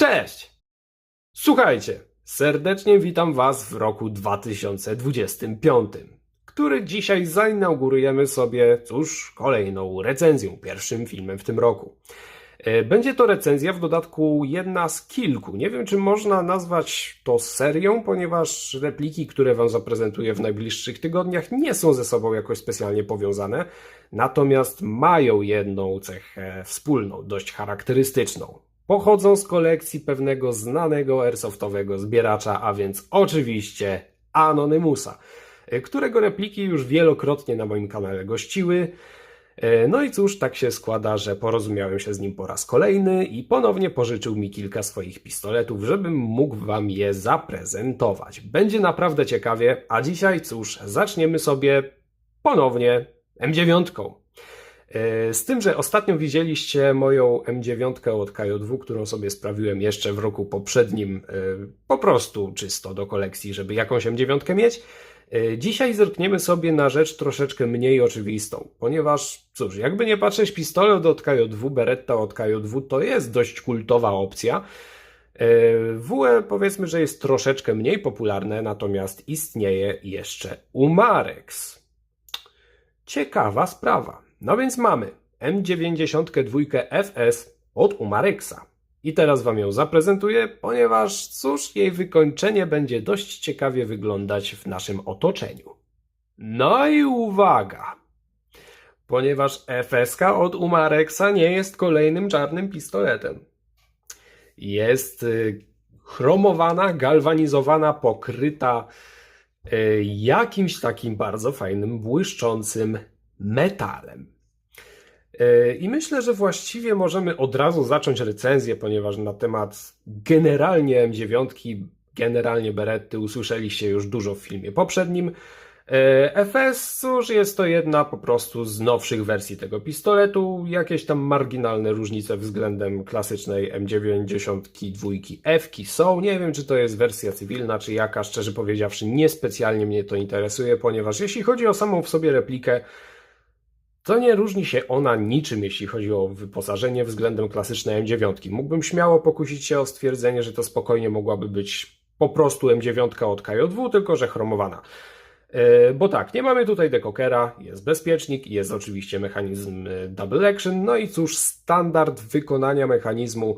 Cześć! Słuchajcie, serdecznie witam Was w roku 2025, który dzisiaj zainaugurujemy sobie, cóż, kolejną recenzją, pierwszym filmem w tym roku. E, Będzie to recenzja w dodatku jedna z kilku. Nie wiem, czy można nazwać to serią, ponieważ repliki, które Wam zaprezentuję w najbliższych tygodniach, nie są ze sobą jakoś specjalnie powiązane, natomiast mają jedną cechę wspólną, dość charakterystyczną. Pochodzą z kolekcji pewnego znanego airsoftowego zbieracza, a więc oczywiście Anonymusa, e, którego repliki już wielokrotnie na moim kanale gościły. E, No i cóż, tak się składa, że porozumiałem się z nim po raz kolejny i ponownie pożyczył mi kilka swoich pistoletów, żebym mógł wam je zaprezentować. Będzie naprawdę ciekawie, a dzisiaj cóż, zaczniemy sobie ponownie M9. E, Z tym, że ostatnio widzieliście moją M9 od KJ2, którą sobie sprawiłem jeszcze w roku poprzednim, e, po prostu czysto do kolekcji, żeby jakąś M9 mieć. E, Dzisiaj zerkniemy sobie na rzecz troszeczkę mniej oczywistą, ponieważ, cóż, jakby nie patrzeć, pistolet od KJ2, Beretta od KJ2 to jest dość kultowa opcja. WE powiedzmy, że jest troszeczkę mniej popularne, natomiast istnieje jeszcze Umarex. Ciekawa sprawa. No więc mamy M92 FS od Umarexa. I teraz Wam ją zaprezentuję, ponieważ cóż, jej wykończenie będzie dość ciekawie wyglądać w naszym otoczeniu. No i uwaga! Ponieważ FSK od Umarexa nie jest kolejnym czarnym pistoletem. Jest y, chromowana, galwanizowana, pokryta y, jakimś takim bardzo fajnym, błyszczącym metalem. E, I myślę, że właściwie możemy od razu zacząć recenzję, ponieważ na temat generalnie M9, generalnie Beretty usłyszeliście już dużo w filmie poprzednim. E, FS, cóż, jest to jedna po prostu z nowszych wersji tego pistoletu. Jakieś tam marginalne różnice względem klasycznej M92 F są. Nie wiem, czy to jest wersja cywilna, czy jaka. Szczerze powiedziawszy, niespecjalnie mnie to interesuje, ponieważ jeśli chodzi o samą w sobie replikę, to nie różni się ona niczym, jeśli chodzi o wyposażenie względem klasycznej M9. Mógłbym śmiało pokusić się o stwierdzenie, że to spokojnie mogłaby być po prostu M9 od KJ2, tylko że chromowana. Yy, Bo tak, nie mamy tutaj dekokera, jest bezpiecznik, jest oczywiście mechanizm yy, double action, no i cóż, standard wykonania mechanizmu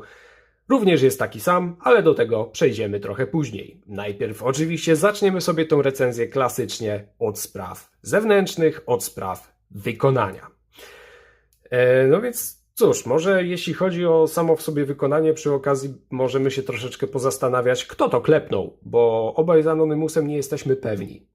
również jest taki sam, ale do tego przejdziemy trochę później. Najpierw oczywiście zaczniemy sobie tą recenzję klasycznie od spraw zewnętrznych, od spraw wykonania. E, No więc cóż, może jeśli chodzi o samo w sobie wykonanie, przy okazji możemy się troszeczkę pozastanawiać, kto to klepnął, bo obaj z Anonymusem nie jesteśmy pewni.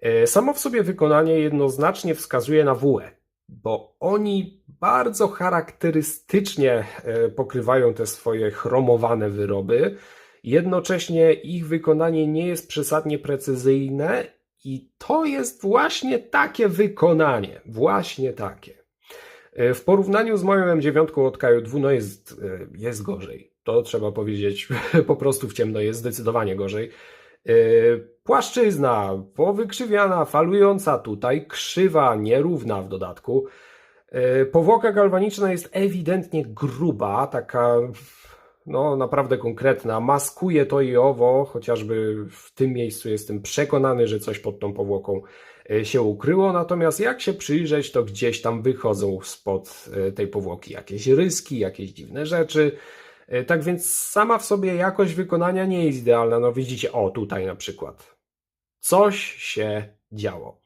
E, Samo w sobie wykonanie jednoznacznie wskazuje na WE, bo oni bardzo charakterystycznie e, pokrywają te swoje chromowane wyroby. Jednocześnie ich wykonanie nie jest przesadnie precyzyjne i to jest właśnie takie wykonanie, właśnie takie. E, W porównaniu z moją M9 od KJ2 no jest, e, jest gorzej. To trzeba powiedzieć, po prostu w ciemno jest zdecydowanie gorzej. E, Płaszczyzna powykrzywiana, falująca tutaj, krzywa, nierówna w dodatku. Powłoka galwaniczna jest ewidentnie gruba, taka no naprawdę konkretna. Maskuje to i owo, chociażby w tym miejscu jestem przekonany, że coś pod tą powłoką e, się ukryło. Natomiast jak się przyjrzeć, to gdzieś tam wychodzą spod e, tej powłoki jakieś ryski, jakieś dziwne rzeczy. E, Tak więc sama w sobie jakość wykonania nie jest idealna. No widzicie, o tutaj na przykład. Coś się działo.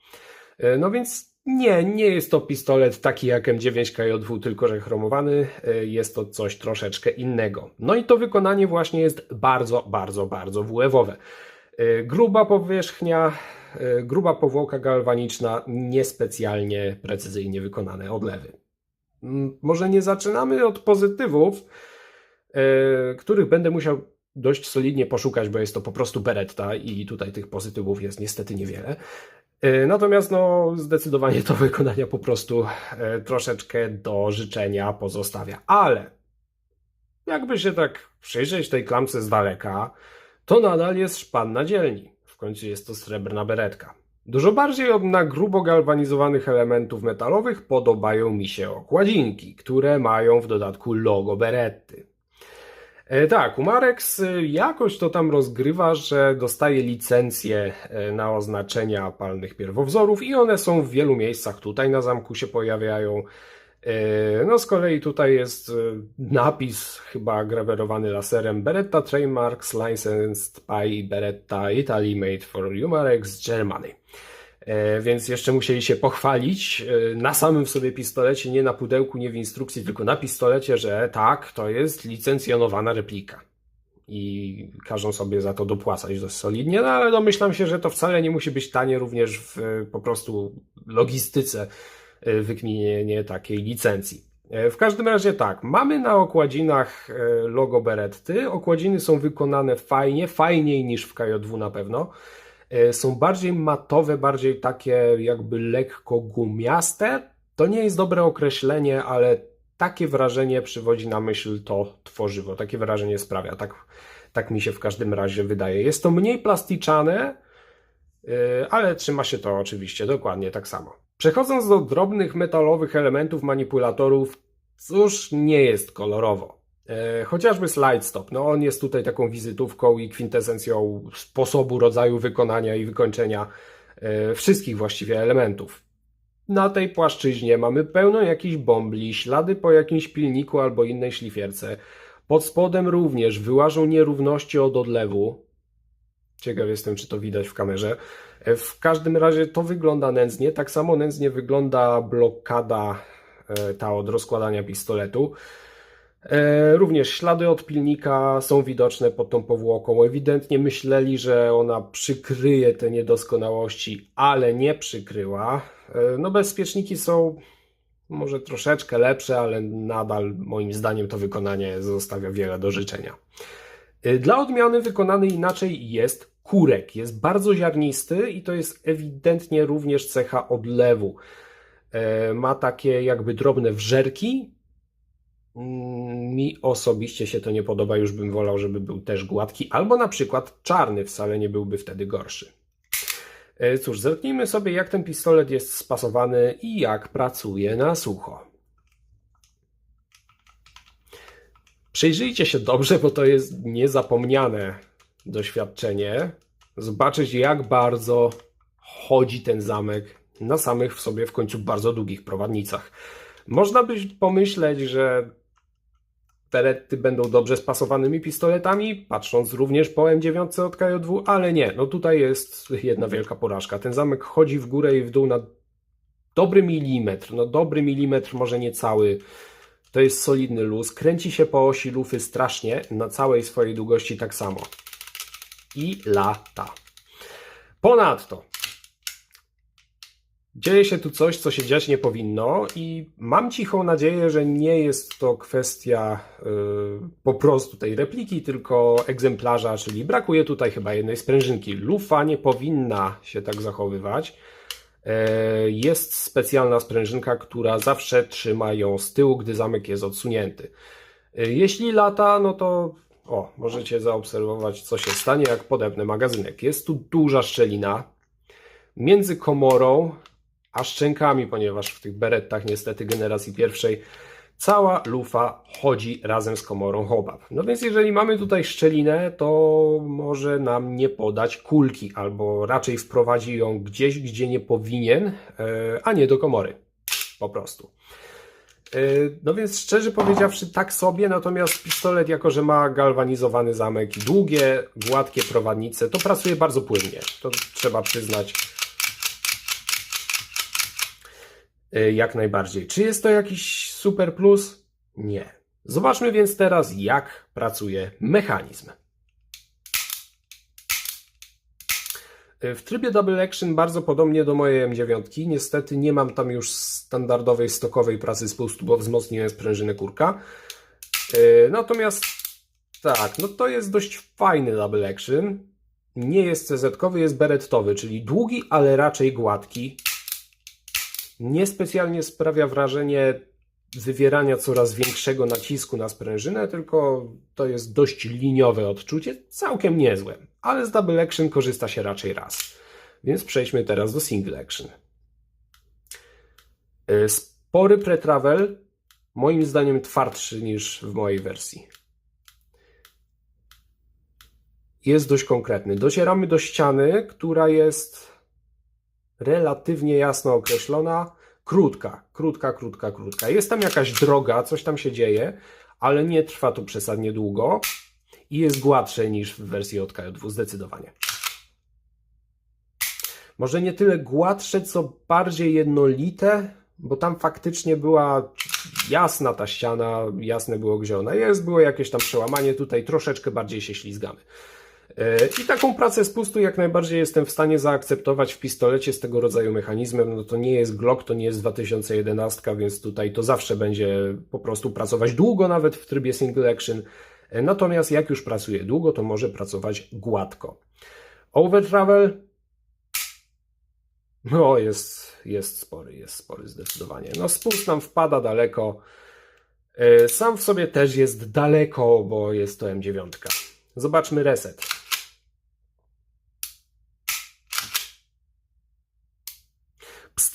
No więc nie, nie jest to pistolet taki jak M9KJ2, tylko że chromowany. E, Jest to coś troszeczkę innego. No i to wykonanie właśnie jest bardzo, bardzo, bardzo WF-owe. E, Gruba powierzchnia, e, gruba powłoka galwaniczna, niespecjalnie precyzyjnie wykonane odlewy. Może nie zaczynamy od pozytywów, których będę musiał dość solidnie poszukać, bo jest to po prostu Beretta i tutaj tych pozytywów jest niestety niewiele. E, Natomiast no, zdecydowanie to wykonania po prostu e, troszeczkę do życzenia pozostawia. Ale jakby się tak przyjrzeć tej klamce z daleka, to nadal jest szpan na dzielni. W końcu jest to srebrna beretka. Dużo bardziej od na grubo galwanizowanych elementów metalowych podobają mi się okładzinki, które mają w dodatku logo Beretty. E, tak, Umarex y, jakoś to tam rozgrywa, że dostaje licencje e, na oznaczenia palnych pierwowzorów i one są w wielu miejscach. Tutaj na zamku się pojawiają. E, No z kolei tutaj jest e, napis chyba grawerowany laserem Beretta Trademarks Licensed by Beretta Italy Made for Umarex Germany. E, Więc jeszcze musieli się pochwalić e, na samym w sobie pistolecie, nie na pudełku, nie w instrukcji, tylko na pistolecie, że tak, to jest licencjonowana replika. I każą sobie za to dopłacać dość solidnie, no ale domyślam się, że to wcale nie musi być tanie również w e, po prostu logistyce wykminienie takiej licencji. W każdym razie tak, mamy na okładzinach logo Beretty. Okładziny są wykonane fajnie, fajniej niż w KJ2 na pewno. E, Są bardziej matowe, bardziej takie jakby lekko gumiaste. To nie jest dobre określenie, ale takie wrażenie przywodzi na myśl to tworzywo. Takie wrażenie sprawia. Tak, tak mi się w każdym razie wydaje. Jest to mniej plasticzane, yy, ale trzyma się to oczywiście dokładnie tak samo. Przechodząc do drobnych metalowych elementów manipulatorów, cóż, nie jest kolorowo. E, Chociażby slide stop, no on jest tutaj taką wizytówką i kwintesencją sposobu, rodzaju wykonania i wykończenia e, wszystkich właściwie elementów. Na tej płaszczyźnie mamy pełno jakichś bombli, ślady po jakimś pilniku albo innej szlifierce. Pod spodem również wyłażą nierówności od odlewu. Ciekaw jestem, czy to widać w kamerze. E, W każdym razie to wygląda nędznie. Tak samo nędznie wygląda blokada ta od rozkładania pistoletu. E, Również ślady od pilnika są widoczne pod tą powłoką. Ewidentnie myśleli, że ona przykryje te niedoskonałości, ale nie przykryła. E, No, bezpieczniki są może troszeczkę lepsze, ale nadal moim zdaniem to wykonanie zostawia wiele do życzenia. E, Dla odmiany wykonany inaczej jest kurek. Jest bardzo ziarnisty i to jest ewidentnie również cecha odlewu. Ma takie jakby drobne wżerki, Mm, Mi osobiście się to nie podoba, już bym wolał, żeby był też gładki, albo na przykład czarny, wcale nie byłby wtedy gorszy. E, Cóż, zerknijmy sobie, jak ten pistolet jest spasowany i jak pracuje na sucho. Przyjrzyjcie się dobrze, bo to jest niezapomniane doświadczenie. Zobaczyć, jak bardzo chodzi ten zamek na samych w sobie w końcu bardzo długich prowadnicach. Można by pomyśleć, że Beretty będą dobrze spasowanymi pistoletami, patrząc również po M9 od KJ2, ale nie, no tutaj jest jedna wielka porażka. Ten zamek chodzi w górę i w dół na dobry milimetr, no dobry milimetr, może nie cały. To jest solidny luz, kręci się po osi lufy strasznie, na całej swojej długości tak samo. I lata. Ponadto Dzieje się tu coś, co się dziać nie powinno, i mam cichą nadzieję, że nie jest to kwestia y, po prostu tej repliki, tylko egzemplarza, czyli brakuje tutaj chyba jednej sprężynki. Lufa nie powinna się tak zachowywać. E, Jest specjalna sprężynka, która zawsze trzyma ją z tyłu, gdy zamek jest odsunięty. E, Jeśli lata, no to o, możecie zaobserwować, co się stanie, jak podepnę magazynek. Jest tu duża szczelina między komorą a szczękami, ponieważ w tych berettach niestety generacji pierwszej cała lufa chodzi razem z komorą Hobab. No więc jeżeli mamy tutaj szczelinę, to może nam nie podać kulki, albo raczej wprowadzi ją gdzieś, gdzie nie powinien, e, a nie do komory. Po prostu. E, No więc szczerze powiedziawszy, tak sobie, natomiast pistolet, jako że ma galwanizowany zamek i długie, gładkie prowadnice, to pracuje bardzo płynnie. To trzeba przyznać. Jak najbardziej. Czy jest to jakiś super plus? Nie. Zobaczmy więc teraz, jak pracuje mechanizm. E, W trybie Double Action bardzo podobnie do mojej M9. Niestety nie mam tam już standardowej stokowej pracy spustu, bo wzmocniłem sprężynę kurka. E, Natomiast tak, no to jest dość fajny Double Action. Nie jest CZ-kowy, jest berettowy, czyli długi, ale raczej gładki niespecjalnie sprawia wrażenie wywierania coraz większego nacisku na sprężynę, tylko to jest dość liniowe odczucie, całkiem niezłe, ale z double action korzysta się raczej raz. Więc przejdźmy teraz do single action. Y, Spory pretravel, moim zdaniem twardszy niż w mojej wersji. jest dość konkretny. Docieramy do ściany, która jest relatywnie jasno określona, krótka, krótka, krótka, krótka. Jest tam jakaś droga, coś tam się dzieje, ale nie trwa to przesadnie długo i jest gładsze niż w wersji od KJ2, zdecydowanie. Może nie tyle gładsze, co bardziej jednolite, bo tam faktycznie była jasna ta ściana, jasne było gdzie ona jest, było jakieś tam przełamanie, tutaj troszeczkę bardziej się ślizgamy. I taką pracę z pustu jak najbardziej jestem w stanie zaakceptować w pistolecie z tego rodzaju mechanizmem. No to nie jest Glock, to nie jest 2011, więc tutaj to zawsze będzie po prostu pracować długo, nawet w trybie single action. Natomiast jak już pracuje długo, to może pracować gładko. Over travel no, jest, jest spory, jest spory zdecydowanie. No, spust nam wpada daleko. E, Sam w sobie też jest daleko, bo jest to M9. Zobaczmy reset.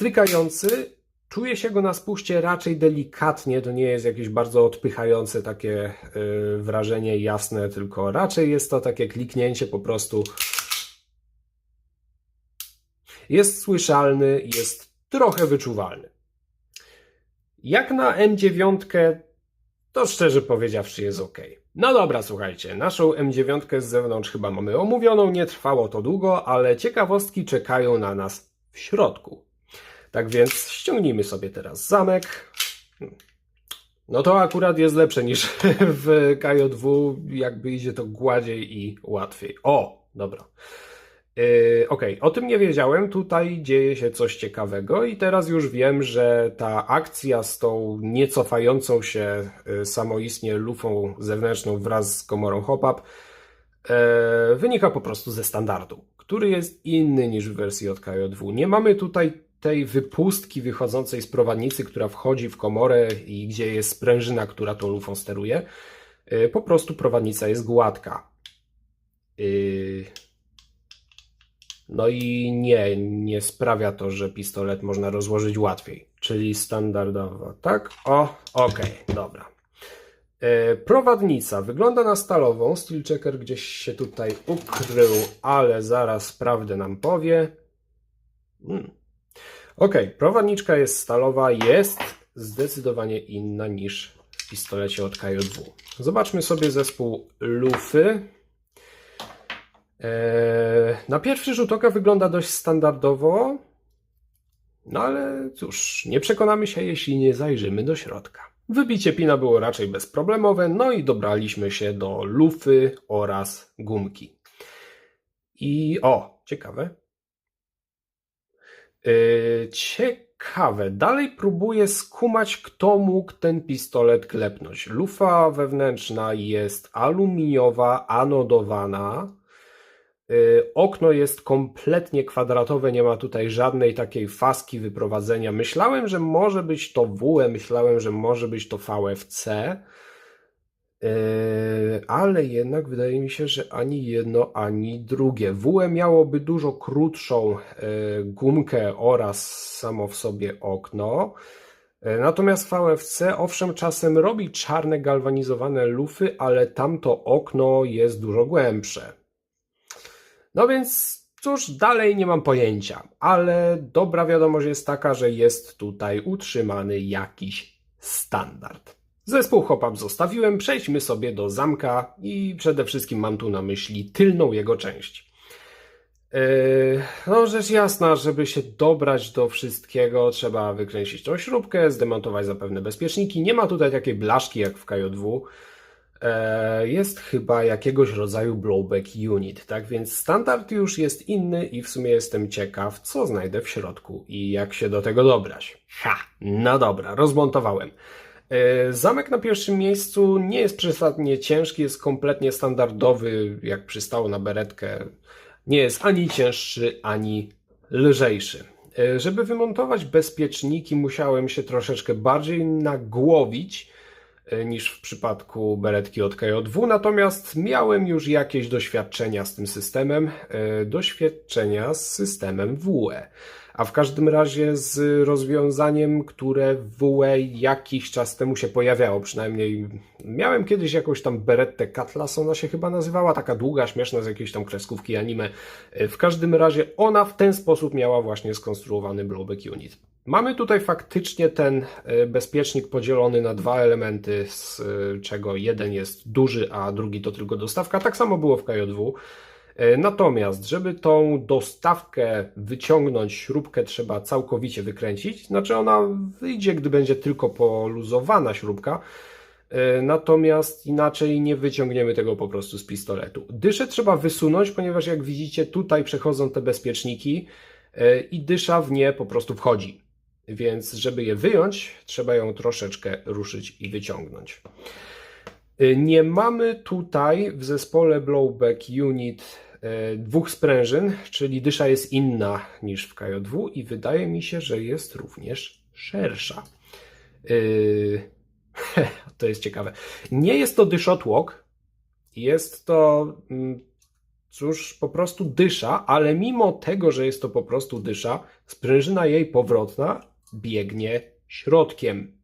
Pstrykający, czuje się go na spuście raczej delikatnie, to nie jest jakieś bardzo odpychające takie y, wrażenie jasne, tylko raczej jest to takie kliknięcie po prostu. Jest słyszalny, jest trochę wyczuwalny. Jak na M9, to szczerze powiedziawszy jest ok. No dobra, słuchajcie, naszą M9 z zewnątrz chyba mamy omówioną, nie trwało to długo, ale ciekawostki czekają na nas w środku. Tak więc ściągnijmy sobie teraz zamek. No to akurat jest lepsze niż w KJ2, jakby idzie to gładziej i łatwiej. O, dobra. Yy, Okej, o tym nie wiedziałem. Tutaj dzieje się coś ciekawego, i teraz już wiem, że ta akcja z tą niecofającą się yy, samoistnie lufą zewnętrzną wraz z komorą hop-up yy, wynika po prostu ze standardu, który jest inny niż w wersji od KJ2. Nie mamy tutaj tej wypustki wychodzącej z prowadnicy, która wchodzi w komorę i gdzie jest sprężyna, która tą lufą steruje. Yy, Po prostu prowadnica jest gładka. Yy, no i nie, nie sprawia to, że pistolet można rozłożyć łatwiej. Czyli standardowo, tak? O, okej, dobra. E, Prowadnica wygląda na stalową. Steel checker gdzieś się tutaj ukrył, ale zaraz prawdę nam powie. Hmm. Okej, prowadniczka jest stalowa, jest zdecydowanie inna niż w pistolecie od KJ2. Zobaczmy sobie zespół lufy. Eee, Na pierwszy rzut oka wygląda dość standardowo, no ale cóż, nie przekonamy się, jeśli nie zajrzymy do środka. Wybicie pina było raczej bezproblemowe, no i dobraliśmy się do lufy oraz gumki. I o, ciekawe. Yy, ciekawe. Dalej próbuję skumać, kto mógł ten pistolet klepnąć. Lufa wewnętrzna jest aluminiowa, anodowana. Yy, Okno jest kompletnie kwadratowe, nie ma tutaj żadnej takiej faski wyprowadzenia. Myślałem, że może być to WE, myślałem, że może być to VFC, ale jednak wydaje mi się, że ani jedno, ani drugie. WE miałoby dużo krótszą yy, gumkę oraz samo w sobie okno. Yy, Natomiast VFC owszem czasem robi czarne galwanizowane lufy, ale tamto okno jest dużo głębsze. No więc cóż, dalej nie mam pojęcia, ale dobra wiadomość jest taka, że jest tutaj utrzymany jakiś standard. Zespół hop-up zostawiłem, przejdźmy sobie do zamka i przede wszystkim mam tu na myśli tylną jego część. Yy, no rzecz jasna, żeby się dobrać do wszystkiego, trzeba wykręcić tą śrubkę, zdemontować zapewne bezpieczniki. Nie ma tutaj takiej blaszki jak w KJ2. E, jest chyba jakiegoś rodzaju blowback unit, tak więc standard już jest inny i w sumie jestem ciekaw, co znajdę w środku i jak się do tego dobrać. Ha, no dobra, rozmontowałem. E, Zamek na pierwszym miejscu nie jest przesadnie ciężki, jest kompletnie standardowy, jak przystało na beretkę. Nie jest ani cięższy, ani lżejszy. E, Żeby wymontować bezpieczniki, musiałem się troszeczkę bardziej nagłowić e, niż w przypadku beretki od KJ2, natomiast miałem już jakieś doświadczenia z tym systemem, doświadczenia z systemem WE. A w każdym razie z rozwiązaniem, które w WE jakiś czas temu się pojawiało, przynajmniej miałem kiedyś jakąś tam Berettę Cutlass, ona się chyba nazywała, taka długa, śmieszna z jakiejś tam kreskówki anime. W każdym razie ona w ten sposób miała właśnie skonstruowany blowback unit. Mamy tutaj faktycznie ten e, bezpiecznik podzielony na dwa elementy, z e, czego jeden jest duży, a drugi to tylko dostawka. Tak samo było w KJ2. E, Natomiast, żeby tą dostawkę wyciągnąć, śrubkę trzeba całkowicie wykręcić. Znaczy ona wyjdzie, gdy będzie tylko poluzowana śrubka. E, Natomiast inaczej nie wyciągniemy tego po prostu z pistoletu. Dyszę trzeba wysunąć, ponieważ jak widzicie tutaj przechodzą te bezpieczniki e, i dysza w nie po prostu wchodzi. Więc żeby je wyjąć, trzeba ją troszeczkę ruszyć i wyciągnąć. E, Nie mamy tutaj w zespole Blowback Unit e, dwóch sprężyn, czyli dysza jest inna niż w KJ2 i wydaje mi się, że jest również szersza. Yy, to jest ciekawe. Nie jest to dyszotłok, jest to mm, cóż, po prostu dysza, ale mimo tego, że jest to po prostu dysza, sprężyna jej powrotna biegnie środkiem.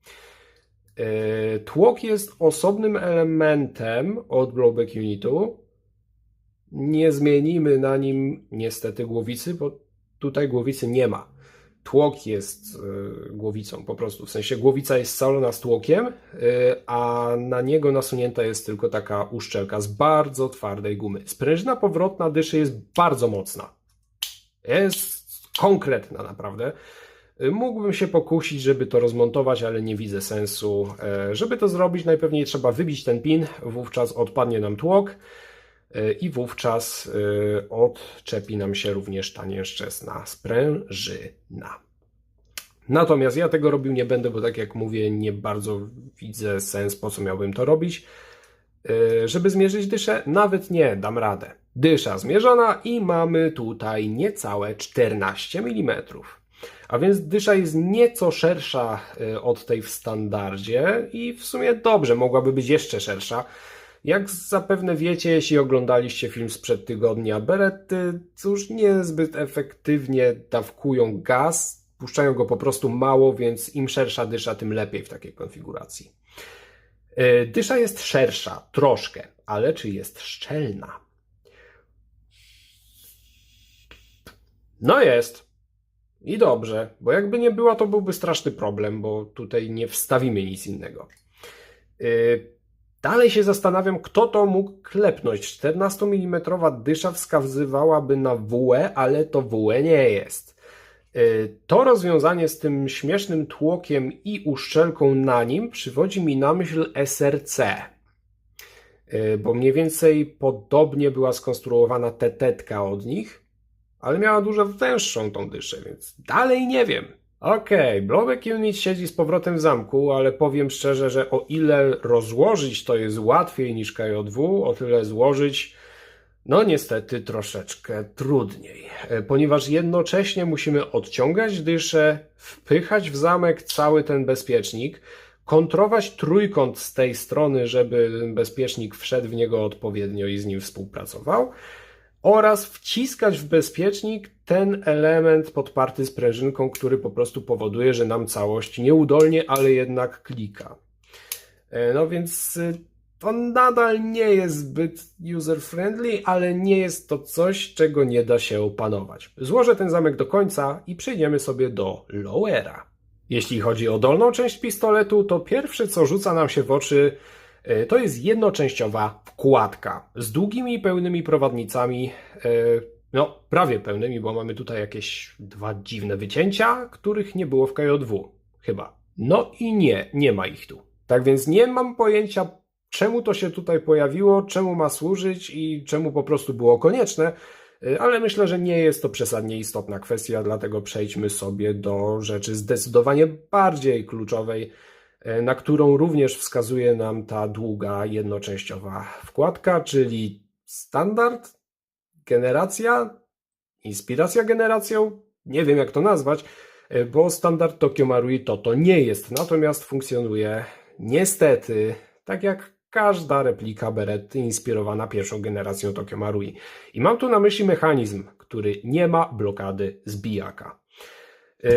Yy, Tłok jest osobnym elementem od blowback unitu. Nie zmienimy na nim niestety głowicy, bo tutaj głowicy nie ma. Tłok jest yy, głowicą po prostu, w sensie głowica jest scalona z tłokiem, yy, a na niego nasunięta jest tylko taka uszczelka z bardzo twardej gumy. Sprężyna powrotna dyszy jest bardzo mocna. Jest konkretna naprawdę. Mógłbym się pokusić, żeby to rozmontować, ale nie widzę sensu. E, Żeby to zrobić, najpewniej trzeba wybić ten pin, wówczas odpadnie nam tłok e, i wówczas odczepi nam się również ta nieszczęsna sprężyna. Natomiast ja tego robił nie będę, bo tak jak mówię, nie bardzo widzę sens, po co miałbym to robić. Żeby zmierzyć dyszę, nawet nie dam radę. Dysza zmierzona i mamy tutaj niecałe 14 mm. A więc dysza jest nieco szersza e, od tej w standardzie i w sumie dobrze, mogłaby być jeszcze szersza. Jak zapewne wiecie, jeśli oglądaliście film sprzed tygodnia, Beretty cóż niezbyt efektywnie dawkują gaz, puszczają go po prostu mało, więc im szersza dysza, tym lepiej w takiej konfiguracji. E, Dysza jest szersza, troszkę, ale czy jest szczelna? No jest. I dobrze, bo jakby nie była, to byłby straszny problem, bo tutaj nie wstawimy nic innego. Yy, Dalej się zastanawiam, kto to mógł klepnąć. 14 mm dysza wskazywałaby na WE, ale to WE nie jest. Yy, To rozwiązanie z tym śmiesznym tłokiem i uszczelką na nim przywodzi mi na myśl SRC. Yy, Bo mniej więcej podobnie była skonstruowana tetetka od nich, ale miała dużo węższą tą dyszę, więc dalej nie wiem. Okej, Blowback Unit siedzi z powrotem w zamku, ale powiem szczerze, że o ile rozłożyć to jest łatwiej niż KJ2, o tyle złożyć, no niestety troszeczkę trudniej, E, ponieważ jednocześnie musimy odciągać dyszę, wpychać w zamek cały ten bezpiecznik, kontrować trójkąt z tej strony, żeby bezpiecznik wszedł w niego odpowiednio i z nim współpracował, oraz wciskać w bezpiecznik ten element podparty sprężynką, który po prostu powoduje, że nam całość nieudolnie, ale jednak klika. E, No więc y, to nadal nie jest zbyt user-friendly, ale nie jest to coś, czego nie da się opanować. Złożę ten zamek do końca i przejdziemy sobie do lowera. Jeśli chodzi o dolną część pistoletu, to pierwsze co rzuca nam się w oczy to jest jednoczęściowa wkładka z długimi, pełnymi prowadnicami. e, No, prawie pełnymi, bo mamy tutaj jakieś dwa dziwne wycięcia, których nie było w KJ2. Chyba. No i nie, nie ma ich tu. Tak więc nie mam pojęcia, czemu to się tutaj pojawiło, czemu ma służyć i czemu po prostu było konieczne, y, ale myślę, że nie jest to przesadnie istotna kwestia, dlatego przejdźmy sobie do rzeczy zdecydowanie bardziej kluczowej, na którą również wskazuje nam ta długa, jednoczęściowa wkładka, czyli standard, generacja, inspiracja generacją, nie wiem jak to nazwać, y, bo standard Tokyo Marui to to nie jest, natomiast funkcjonuje niestety tak jak każda replika Beretty inspirowana pierwszą generacją Tokyo Marui. I mam tu na myśli mechanizm, który nie ma blokady zbijaka. Yy,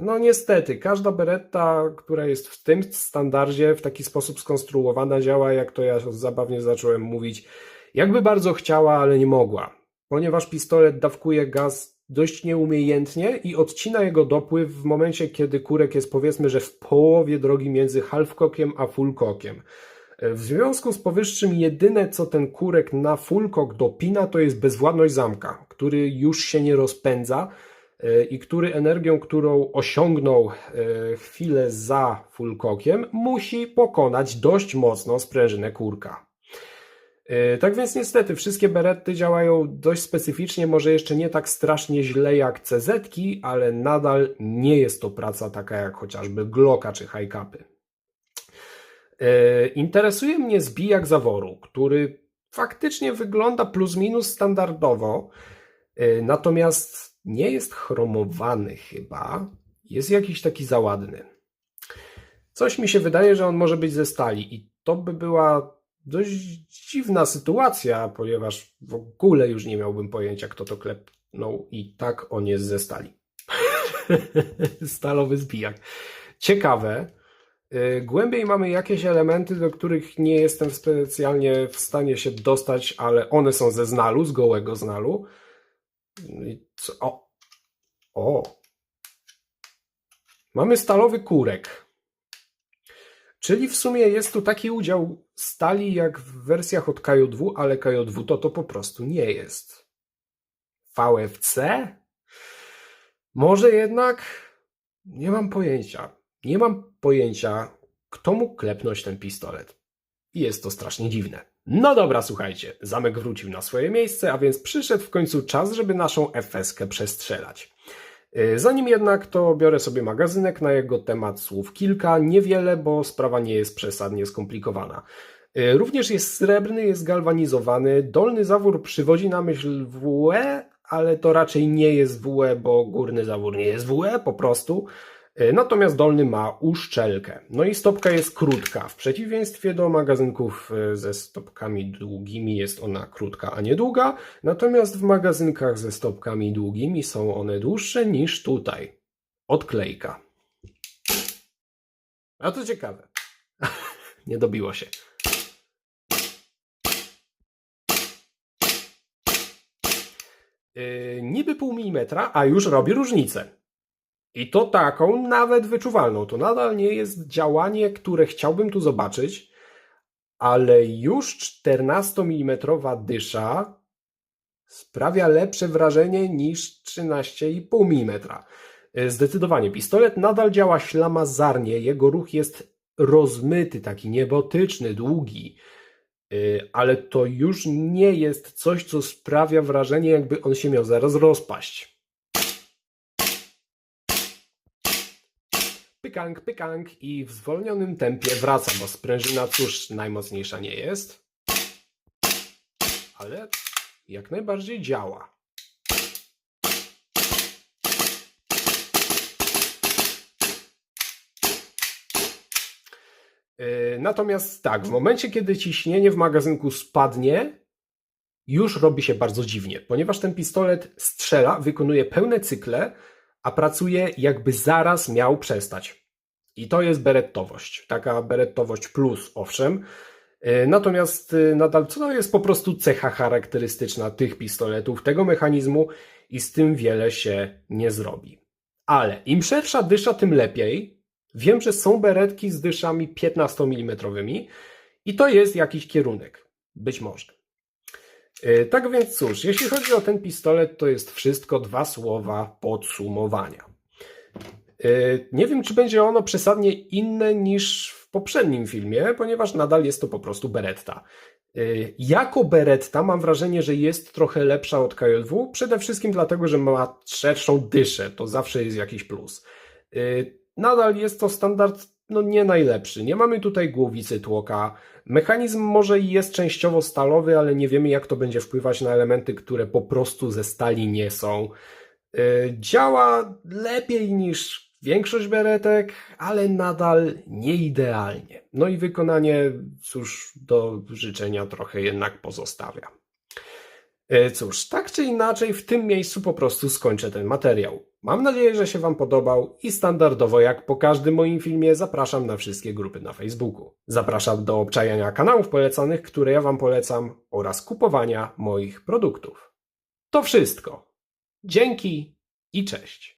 No niestety, każda beretta, która jest w tym standardzie w taki sposób skonstruowana działa, jak to ja zabawnie zacząłem mówić, jakby bardzo chciała, ale nie mogła. Ponieważ pistolet dawkuje gaz dość nieumiejętnie i odcina jego dopływ w momencie, kiedy kurek jest powiedzmy, że w połowie drogi między halfkokiem a fullkokiem. W związku z powyższym jedyne co ten kurek na fullkok dopina to jest bezwładność zamka, który już się nie rozpędza e, i który energią, którą osiągnął e, chwilę za fullkokiem, musi pokonać dość mocno sprężynę kurka. E, Tak więc niestety wszystkie beretty działają dość specyficznie, może jeszcze nie tak strasznie źle jak CZ-ki, ale nadal nie jest to praca taka jak chociażby Glocka czy Hi-Capy. E, Interesuje mnie zbijak zaworu, który faktycznie wygląda plus minus standardowo, e, natomiast nie jest chromowany chyba, jest jakiś taki załadny. Coś mi się wydaje, że on może być ze stali i to by była dość dziwna sytuacja, ponieważ w ogóle już nie miałbym pojęcia, kto to klepnął i tak on jest ze stali. Stalowy zbijak. Ciekawe. Y, Głębiej mamy jakieś elementy, do których nie jestem specjalnie w stanie się dostać, ale one są ze znalu, z gołego znalu. Co? O! O! Mamy stalowy kurek. Czyli w sumie jest tu taki udział stali jak w wersjach od KJ2, ale KJ2 to to po prostu nie jest. VFC? Może jednak? Nie mam pojęcia. Nie mam pojęcia, kto mógł klepnąć ten pistolet. I jest to strasznie dziwne. No dobra, słuchajcie, zamek wrócił na swoje miejsce, a więc przyszedł w końcu czas, żeby naszą FS-kę przestrzelać. Yy, Zanim jednak to biorę sobie magazynek na jego temat słów kilka, niewiele, bo sprawa nie jest przesadnie skomplikowana. Yy, Również jest srebrny, jest galwanizowany, dolny zawór przywodzi na myśl WE, ale to raczej nie jest WE, bo górny zawór nie jest WE po prostu. Yy, Natomiast dolny ma uszczelkę. No i stopka jest krótka. W przeciwieństwie do magazynków yy, ze stopkami długimi jest ona krótka, a nie długa. Natomiast w magazynkach ze stopkami długimi są one dłuższe niż tutaj. Odklejka. A to ciekawe. nie dobiło się. Yy, niby pół milimetra, a już robi różnicę. I to taką nawet wyczuwalną. To nadal nie jest działanie, które chciałbym tu zobaczyć, ale już 14 mm dysza sprawia lepsze wrażenie niż 13,5 mm. Yy, Zdecydowanie, pistolet nadal działa ślamazarnie, jego ruch jest rozmyty, taki niebotyczny, długi. Yy, ale to już nie jest coś, co sprawia wrażenie, jakby on się miał zaraz rozpaść. Pykank, pykank i w zwolnionym tempie wraca, bo sprężyna cóż najmocniejsza nie jest, ale jak najbardziej działa. Yy, Natomiast tak, w momencie, kiedy ciśnienie w magazynku spadnie, już robi się bardzo dziwnie, ponieważ ten pistolet strzela, wykonuje pełne cykle, a pracuje jakby zaraz miał przestać. I to jest berettowość. Taka berettowość plus, owszem. Yy, Natomiast yy, nadal to jest po prostu cecha charakterystyczna tych pistoletów, tego mechanizmu i z tym wiele się nie zrobi. Ale im szersza dysza, tym lepiej. Wiem, że są beretki z dyszami 15 mm i to jest jakiś kierunek. Być może. Yy, Tak więc cóż, jeśli chodzi o ten pistolet, to jest wszystko dwa słowa podsumowania. Yy, Nie wiem, czy będzie ono przesadnie inne niż w poprzednim filmie, ponieważ nadal jest to po prostu beretta. Yy, Jako beretta mam wrażenie, że jest trochę lepsza od KJW, przede wszystkim dlatego, że ma szerszą dyszę, to zawsze jest jakiś plus. Yy, Nadal jest to standard no nie najlepszy. Nie mamy tutaj głowicy tłoka. Mechanizm może jest częściowo stalowy, ale nie wiemy jak to będzie wpływać na elementy, które po prostu ze stali nie są. Działa lepiej niż większość beretek, ale nadal nie idealnie. No i wykonanie, cóż, do życzenia trochę jednak pozostawia. E, Cóż, tak czy inaczej, w tym miejscu po prostu skończę ten materiał. Mam nadzieję, że się Wam podobał i standardowo jak po każdym moim filmie zapraszam na wszystkie grupy na Facebooku. Zapraszam do obczajania kanałów polecanych, które ja Wam polecam oraz kupowania moich produktów. To wszystko. Dzięki i cześć.